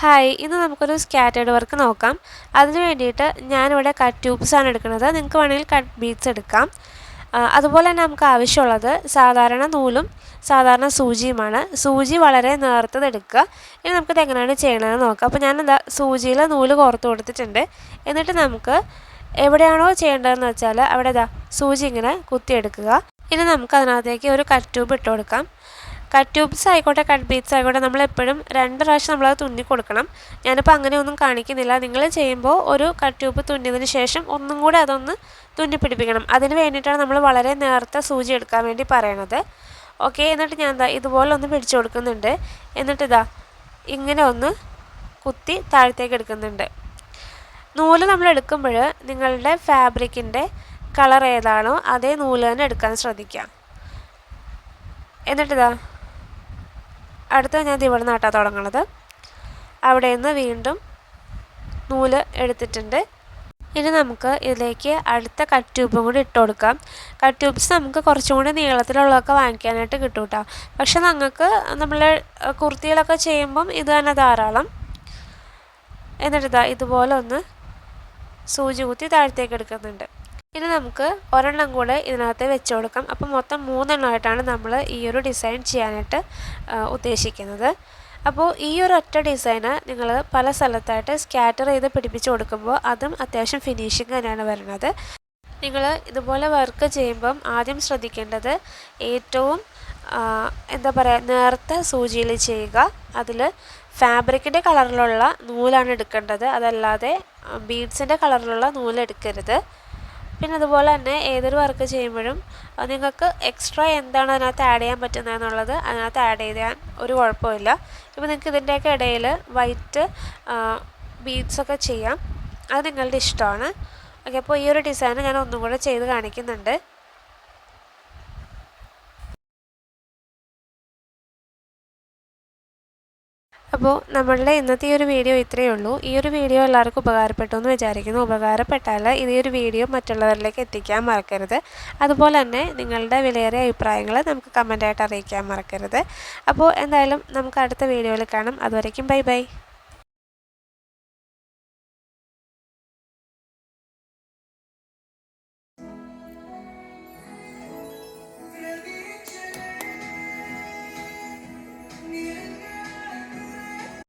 Hi ഇന്ന് നമുക്കൊരു scattered work നോക്കാം. അതിനു വേണ്ടിയിട്ട് ഞാനിവിടെ കട്ട് ട്യൂബ്സ് ആണ് എടുക്കുന്നത്. നിങ്ങൾക്ക് വേണമെങ്കിൽ കട്ട് ബീഡ്സ് എടുക്കാം. അതുപോലെ തന്നെ നമുക്ക് ആവശ്യമുള്ളത് സാധാരണ നൂലും സാധാരണ സൂചിയുമാണ്. സൂചി വളരെ നേർത്തത് എടുക്കുക. ഇനി നമുക്കിത് എങ്ങനെയാണ് ചെയ്യണതെന്ന് നോക്കാം. അപ്പോൾ ഞാനെന്താ സൂചിയിൽ നൂൽ കോർത്ത് കൊടുത്തിട്ടുണ്ട്. എന്നിട്ട് നമുക്ക് എവിടെയാണോ ചെയ്യേണ്ടതെന്ന് വെച്ചാൽ അവിടെ സൂചി ഇങ്ങനെ കുത്തിയെടുക്കുക. ഇനി നമുക്ക് അതിനകത്തേക്ക് ഒരു കട്ട് ട്യൂബ് ഇട്ട് കൊടുക്കാം. കട്ട് ട്യൂബ്സ് ആയിക്കോട്ടെ കട്ട് ബീറ്റ്സ് ആയിക്കോട്ടെ നമ്മളെപ്പോഴും രണ്ട് പ്രാവശ്യം നമ്മളത് തുന്നി കൊടുക്കണം. ഞാനിപ്പോൾ അങ്ങനെയൊന്നും കാണിക്കുന്നില്ല. നിങ്ങൾ ചെയ്യുമ്പോൾ ഒരു കട്ട് ട്യൂബ് തുന്നിയതിന് ശേഷം ഒന്നും കൂടെ അതൊന്ന് തുന്നി പിടിപ്പിക്കണം. അതിന് വേണ്ടിയിട്ടാണ് നമ്മൾ വളരെ നേർത്ത സൂചി എടുക്കാൻ വേണ്ടി പറയണത്. ഓക്കെ എന്നിട്ട് ഞാൻ എന്താ ഇതുപോലെ ഒന്ന് പിടിച്ചു കൊടുക്കുന്നുണ്ട്. എന്നിട്ട് ഇതാ ഇങ്ങനെ ഒന്ന് കുത്തി താഴത്തേക്ക് എടുക്കുന്നുണ്ട്. നൂൽ നമ്മൾ എടുക്കുമ്പോൾ നിങ്ങളുടെ ഫാബ്രിക്കിന്റെ കളർ ഏതാണോ അതേ നൂൽ തന്നെ എടുക്കാൻ ശ്രദ്ധിക്കുക. എന്നിട്ടിതാ അടുത്ത ഞാൻ ഇവിടെ ആട്ടാ തുടങ്ങണത്. അവിടെ നിന്ന് വീണ്ടും നൂൽ എടുത്തിട്ടുണ്ട്. ഇനി നമുക്ക് ഇതിലേക്ക് അടുത്ത കട്ട് ട്യൂബും കൂടി ഇട്ട് കൊടുക്കാം. കട്ട് ട്യൂബ്സ് നമുക്ക് കുറച്ചും കൂടി നീളത്തിലുള്ളതൊക്കെ വാങ്ങിക്കാനായിട്ട് കിട്ടും കേട്ടോ. പക്ഷെ നിങ്ങൾക്ക് നമ്മൾ കുർത്തികളൊക്കെ ചെയ്യുമ്പം ഇത് തന്നെ ധാരാളം. എന്നിട്ട് ഇതുപോലെ ഒന്ന് സൂചി കുത്തി താഴത്തേക്ക് എടുക്കുന്നുണ്ട്. ഇനി നമുക്ക് ഒരെണ്ണം കൂടെ ഇതിനകത്ത് വെച്ച് കൊടുക്കാം. അപ്പോൾ മൊത്തം മൂന്നെണ്ണമായിട്ടാണ് നമ്മൾ ഈ ഒരു ഡിസൈൻ ചെയ്യാനായിട്ട് ഉദ്ദേശിക്കുന്നത്. അപ്പോൾ ഈ ഒരു ഒറ്റ ഡിസൈന് നിങ്ങൾ പല സ്ഥലത്തായിട്ട് സ്കാറ്റർ ചെയ്ത് പിടിപ്പിച്ച് കൊടുക്കുമ്പോൾ അതും അത്യാവശ്യം ഫിനിഷിങ് തന്നെയാണ് വരുന്നത്. നിങ്ങൾ ഇതുപോലെ വർക്ക് ചെയ്യുമ്പം ആദ്യം ശ്രദ്ധിക്കേണ്ടത് ഏറ്റവും എന്താ പറയുക നേർത്ത സൂചിയിൽ ചെയ്യുക. അതിൽ ഫാബ്രിക്കിന്റെ കളറിലുള്ള നൂലാണ് എടുക്കേണ്ടത്. അതല്ലാതെ ബീഡ്സിന്റെ കളറിലുള്ള നൂൽ എടുക്കരുത്. പിന്നെ അതുപോലെ തന്നെ ഏതൊരു വർക്ക് ചെയ്യുമ്പോഴും നിങ്ങൾക്ക് എക്സ്ട്രാ എന്താണ് അതിനകത്ത് ആഡ് ചെയ്യാൻ പറ്റുന്നതെന്നുള്ളത് അതിനകത്ത് ആഡ് ചെയ്യാൻ ഒരു കുഴപ്പമില്ല. ഇപ്പോൾ നിങ്ങൾക്ക് ഇതിന്റെയൊക്കെ ഇടയിൽ വൈറ്റ് ബീഡ്സൊക്കെ ചെയ്യാം. അത് നിങ്ങളുടെ ഇഷ്ടമാണ്. ഓക്കെ അപ്പോൾ ഈ ഒരു ഡിസൈൻ ഞാൻ ഒന്നും കൂടെ ചെയ്ത് കാണിക്കുന്നുണ്ട്. അപ്പോൾ നമ്മളുടെ ഇന്നത്തെ ഈ ഒരു വീഡിയോ ഇത്രയേ ഉള്ളൂ. ഈ ഒരു വീഡിയോ എല്ലാവർക്കും ഉപകാരപ്പെട്ടു എന്ന് വിചാരിക്കുന്നു. ഉപകാരപ്പെട്ടാൽ ഈ ഒരു വീഡിയോ മറ്റുള്ളവരിലേക്ക് എത്തിക്കാൻ മറക്കരുത്. അതുപോലെ തന്നെ നിങ്ങളുടെ വിലയേറിയ അഭിപ്രായങ്ങൾ നമുക്ക് കമന്റായിട്ട് അറിയിക്കാൻ മറക്കരുത്. അപ്പോൾ എന്തായാലും നമുക്ക് അടുത്ത വീഡിയോയിൽ കാണാം. അതുവരയ്ക്കും ബൈ ബൈ.